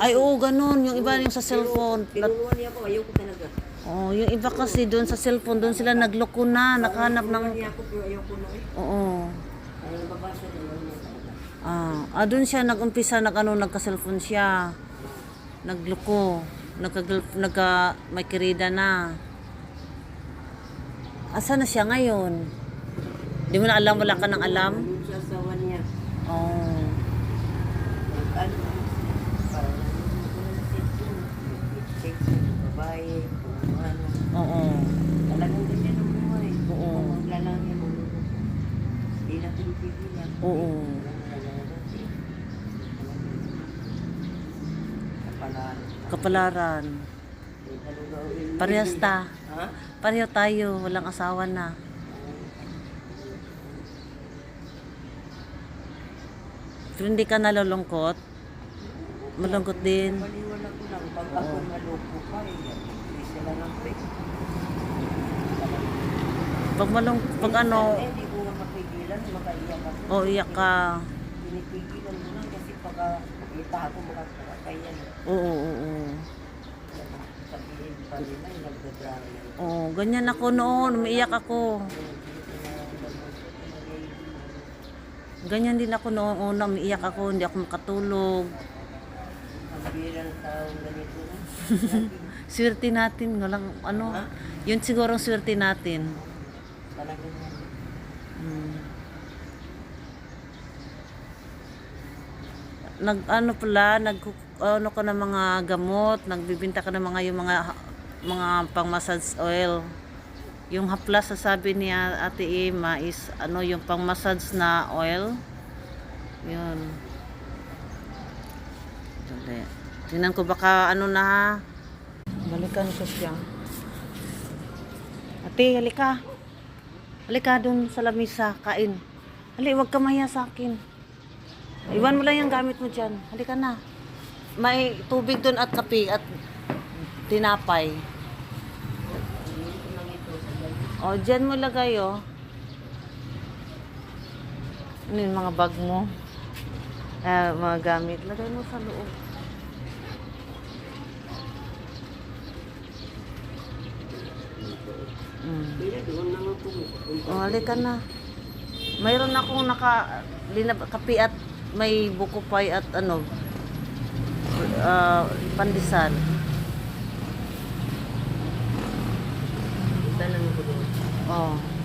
Ay, oo, ganun. Yung iba yung sa cellphone. Tinuruan niya ako, ayaw ko talaga. Oh, yung iba kasi doon sa cellphone, doon sila nagloko na, nakahanap ng... Tinuruan niya ako, pero ayaw ko na eh. Oo. Ayaw nababasa, tinuruan niya talaga. Ah, ah doon siya nag-umpisa, nag ano, nagka-cellphone siya. Nagloko. Nagka, nagka, may kirida na. Asa na siya ngayon? Di mo na alam, wala ka nang alam? Doon sa asawa niya. Oh. Kung ano. Oo. Talagang ganyan ang buhay. Oo. Kung maglalangin mo, hindi na pinipigilan. Oo. Kapalaan. Kapalaran. Parehas ta. Ha? Pareho tayo, walang asawa na. Pero hindi ka nalulungkot? Malungkot din. Maliwala ko lang. Pag ako maloko pa, eh, Pag malung pag ano, hindi ko nga mapigilan, makaiyak ako. o iyak ka. Pinipigilan mo lang kasi pagka kita ako makakakayan. Oo, oo, oo. Sabihin pa nila, yung nagdadrama. Oo, ganyan ako noon, umiiyak ako. Ganyan din ako noong una, umiiyak ako, hindi ako makatulog. Ang bira ng taong ganito na. Swerte natin, walang ano, yun siguro ang swerte natin. Talagang Hmm. Nag ano pala, nag ano ka ng mga gamot, nagbibinta ka ng mga yung mga mga pang massage oil. Yung haplas sa sabi ni Ate Ima is ano yung pang massage na oil. Yun. Dali. Tingnan ko baka ano na ha. Balikan ko siya. Ate, halika. Halika dun sa lamisa, kain. Hali, huwag ka mahiya sa akin. Iwan mo lang yung gamit mo dyan. Halika na. May tubig dun at kape at tinapay. O, dyan mo lagay, o. Ano yung mga bag mo? Ah, mga gamit. Lagay mo sa loob. Mm. O, halika na. Mayroon akong naka linab, kape at may buko pie at ano ah, pandesal. Kita lang ako doon. Oh.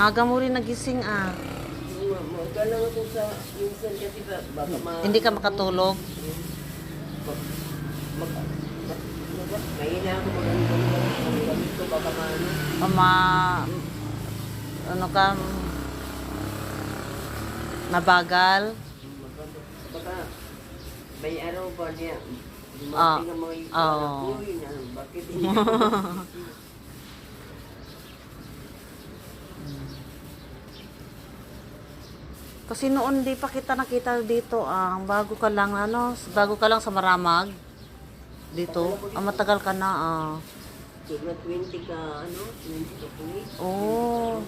Aga mo rin nagising ah. Magka lang ako sa minsan kasi ba, baka ma... Hindi ka makatulog. Mahina ako mag-ano gamit ko baka maano. Ama, ano ka, nabagal. Baka may araw ba niya Ah, dumating ang mga ito uy na bakit hindi Kasi noon di pa kita nakita dito, ang bago ka lang ano, bago ka lang sa Maramag. Dito, ang matagal ka na ah. Siguro 20 ka ano 20 ka Oh.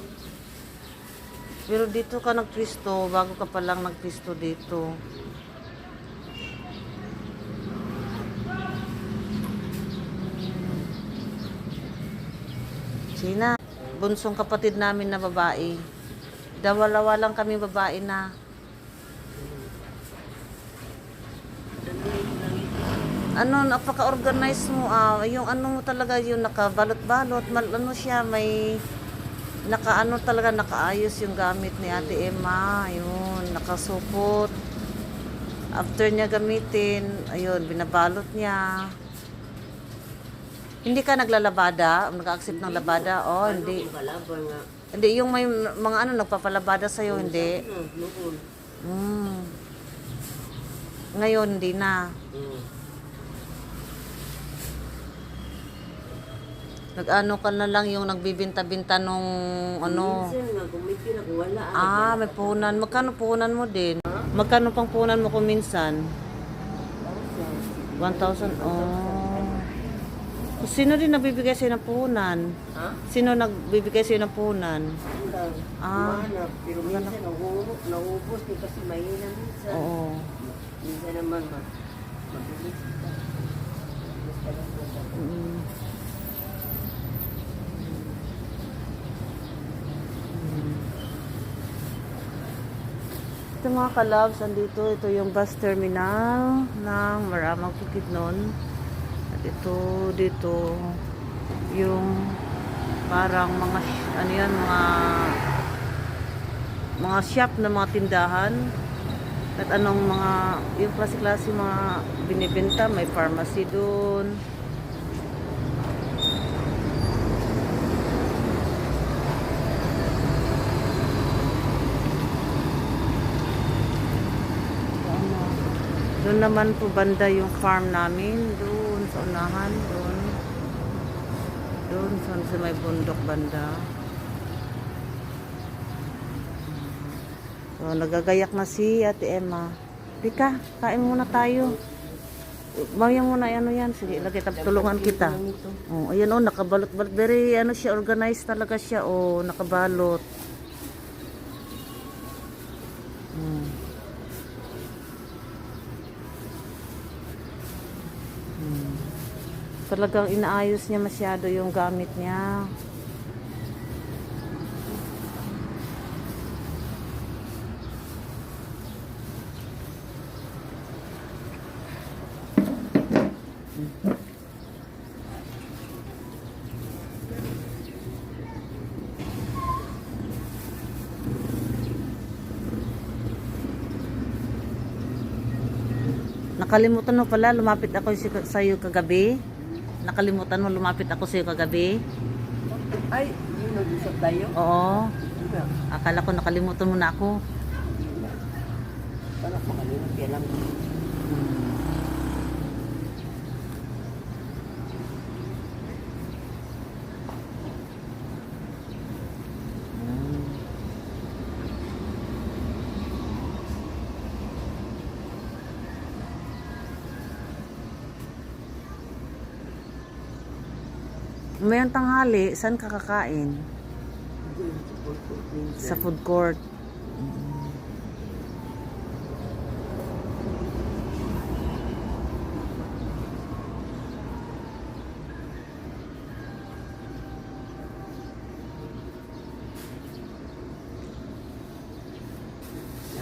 Pero dito ka nagtwisto, bago ka pa lang nagtwisto dito. Sina, bunsong kapatid namin na babae. Dawalawa lang kami babae na. Ano, napaka-organize mo ah. Yung ano mo talaga, yung nakabalot-balot. Mal, ano siya, may nakaano talaga, nakaayos yung gamit ni Ate Emma. Ayun, nakasupot. After niya gamitin, ayun, binabalot niya. Hindi ka naglalabada? Nag-accept ng labada? Oh, hindi. Hindi, yung may mga ano, nagpapalabada sa'yo, hindi. noon Mm. Ngayon, hindi na. mm. Nag-ano ka na lang yung nagbibinta-binta nung ano. minsan nga kung may wala Ah, may puhunan. Magkano puhunan mo din? Magkano pang puhunan mo kung minsan? 1,000. Oh. Sino din nagbibigay sa'yo ng puhunan? Ha? Sino nagbibigay sa'yo ng puhunan? Wala. Ah. Umanap. Pero minsan nahuhulog, naubos din kasi mahina minsan. Oo. Minsan naman ma mabilis. Mm. Ito mga kalabs, andito, ito yung bus terminal ng Maramang Bukidnon. Ito, dito, yung parang mga, ano yan, mga, mga shop na mga tindahan. At anong mga, yung klase-klase mga binibenta, may pharmacy doon. Ano, Doon naman po banda yung farm namin, doon sa unahan, doon. Doon sa, may bundok banda. So, nagagayak na si Ate Emma. Pika, kain muna tayo. Mayang muna ano yan. Sige, lagi tab tulungan kita. Oh, ayan oh, nakabalot-balot. Very ano siya, organized talaga siya. Oh, nakabalot. Talagang inaayos niya masyado yung gamit niya. Nakalimutan mo pala, lumapit ako sa iyo kagabi. Nakalimutan mo, lumapit ako sa iyo kagabi. Ay, yun nag-usap tayo? Oo. Ano? Akala ko nakalimutan mo na ako. Ko kanina? Kailan? Mayroong tanghali, saan ka kakain? Sa food court.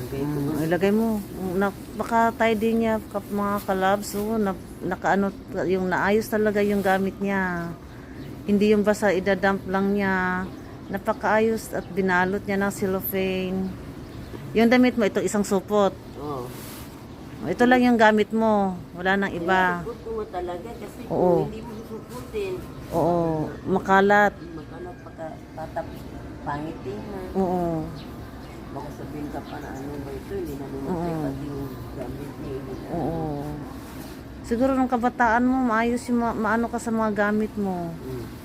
Lagay ko Mm, ilagay mo. Na, baka tayo din niya kap, mga kalabs. Oh, na, nakaano, yung naayos talaga yung gamit niya. Hindi yung basta idadump lang niya. Napakaayos at binalot niya ng cellophane. Yung damit mo, ito isang supot. Oo. Ito lang yung gamit mo. Wala nang iba. Ko nga talaga kasi Oo. hindi mo susuputin, Oo, makalat. magkano pagka tatapos pangit din. Oo. Baka sabihin ka pa na ano ba ito, hindi na naman Oo. pati yung gamit niya. Hindi na. Oo. Siguro nung kabataan mo, maayos yung ma- maano ka sa mga gamit mo. Mm.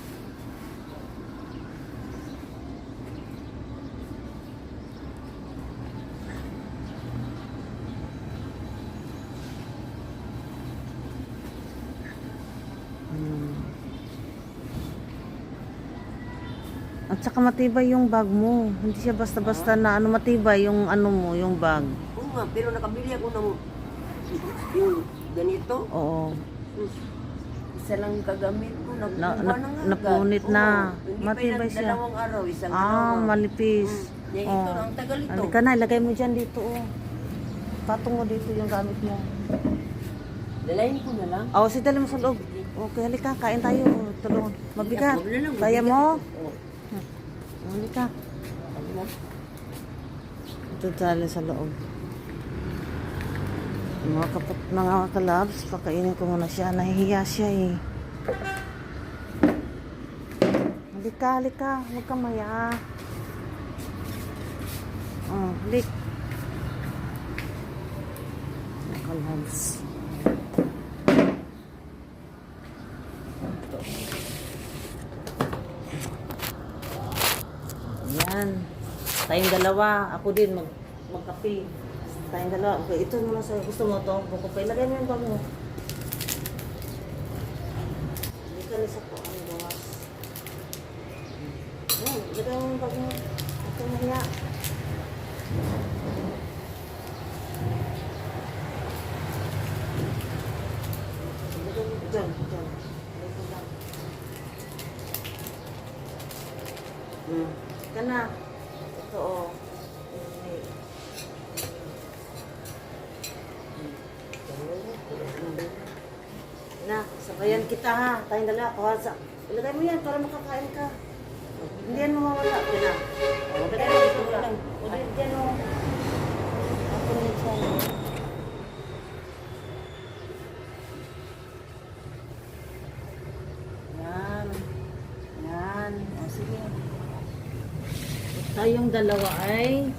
At saka matibay yung bag mo. Hindi siya basta-basta na ano matibay yung ano mo, yung bag. Oo nga, pero nakabili ako ng yung ganito. Oo. Isa lang kagamit ko. Na- Nagkumba na- na, nga. napunit na. Oo, hindi Matibay pa siya. dalawang araw, isang Ah, araw. malipis. Mm. Yan, Oo. ito, ang tagal ito. Halika na, ilagay mo dyan dito. Oh. Patong mo dito yung gamit mo. Dalayin ko na lang. Oh, si dali mo sa loob. Okay, halika, kain tayo. Tulungan. Mabigat. Na Kaya mo? Halika. Ito dali sa loob. Mga kapat, mga kalabs, pakainin ko muna siya. Nahihiya siya eh. Halika, halika. Huwag ka maya. Oh, halik. Mga kalabs. Yan. Tayong dalawa. Ako din mag magkape. Tayong dalawa. Okay, ito muna sa gusto mo to. Buko pa. Ilagay mo yung bag mo. ka na sa po ang gawas. Yan, lagay mo bag mo. Ito na hiya. Lagay mo dyan, dyan. Lagay mo lang. Hmm. Ka na. Ito oh. Okay. Na, sabayan kita ha. Tayong dala. Kuha sa... Ilagay mo yan para makakain ka. Hindi yan mawawala. Yan na. Ilagay mo dito lang. O di, dyan o. Ako na dyan. Yan. Yan. O sige. Tayong dalawa ay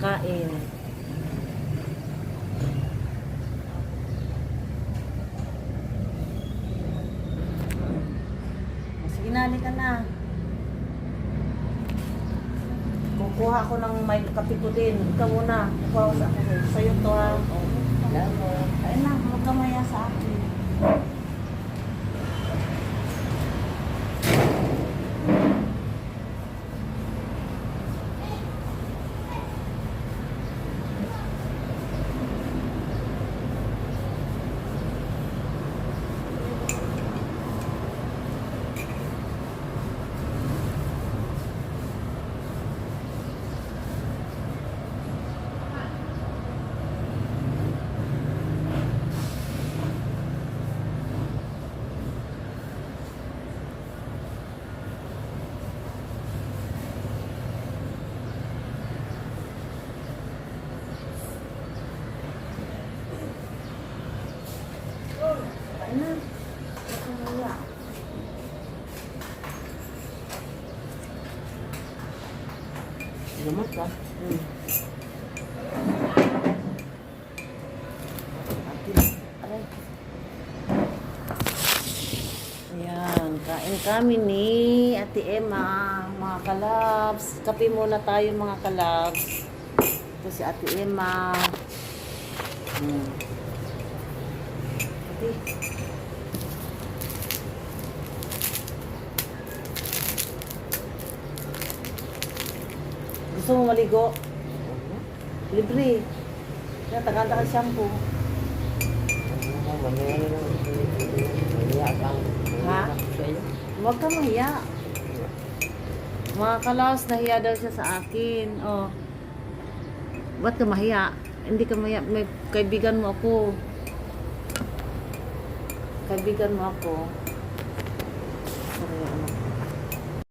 kain. Sige na, halika na. Kukuha ako ng may kape ko din. Ikaw muna. Kukuha ko sa akin. Sa'yo to ha. Ayun na, huwag ka maya sa akin. Ayun na. Huwag ka maya. Salamat ka. Hmm. Aray. Ayan, kain kami ni Ate Emma, mga kalabs. Kape muna tayo mga kalabs. Ito si Ate Emma. Hmm. Ate. Gusto mo maligo? Libre. Kaya tagal ka shampoo. Kang. Ha? Sa'yo. Huwag ka mahiya. Mga kalaos, nahiya daw siya sa akin. Oh. Ba't ka mahiya? Hindi ka mahiya. May kaibigan mo ako. Kaibigan mo ako.